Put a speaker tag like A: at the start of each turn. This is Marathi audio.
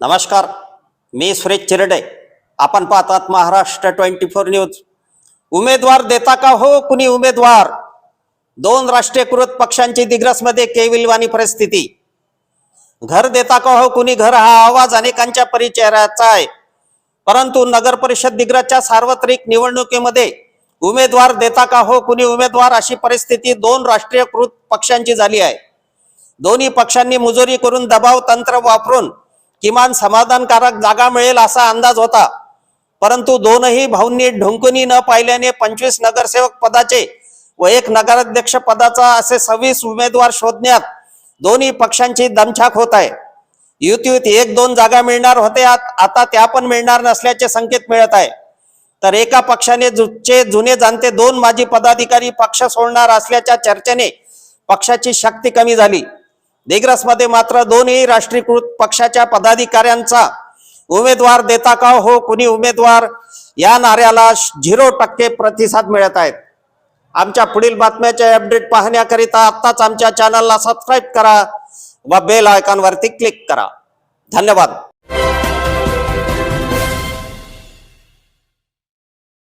A: नमस्कार मी सुरेश चिरडे. आपण पाहतात महाराष्ट्र ट्वेंटी फोर न्यूज. उमेदवार देता का हो कुणी उमेदवार? दोन राष्ट्रीयकृत पक्षांची दिग्रसमध्ये केविलवानी परिस्थिती. घर देता का हो कुणी घर? हा आवाज अनेकांच्या परिचयाचा आहे. परंतु नगर परिषद दिग्रसच्या सार्वत्रिक निवडणुकीमध्ये उमेदवार देता का हो कुणी उमेदवार अशी परिस्थिती दोन राष्ट्रीयकृत पक्षांची झाली आहे. दोन्ही पक्षांनी मुजोरी करून दबाव तंत्र वापरून किमान समाधानकारक जागा मिळेल असा अंदाज होता. परंतु दोनही भाऊंनी ढुंकुनी न पाहिल्याने पंचवीस नगरसेवक पदाचे व एक नगराध्यक्ष पदाचा असे सव्वीस उमेदवार शोधण्यात दोन्ही पक्षांची दमछाक होत आहे. युतीत एक दोन जागा मिळणार होते आता त्या पण मिळणार नसल्याचे संकेत मिळत आहे. तर एका पक्षाने जुचे जुने जाणते दोन माजी पदाधिकारी पक्ष सोडणार असल्याच्या चर्चेने पक्षाची शक्ती कमी झाली. दिग्रसमध्ये मात्र दोन्ही राष्ट्रीयकृत पक्षाच्या पदाधिकाऱ्यांचा उमेदवार देता का हो कुणी उमेदवार या नाऱ्याला झिरो टक्के प्रतिसाद मिळत आहेत. आमच्या पुढील बातम्याचे अपडेट पाहण्याकरिता आत्ताच आमच्या चॅनलला सबस्क्राईब करा व बेल आयकॉनवरती क्लिक करा. धन्यवाद.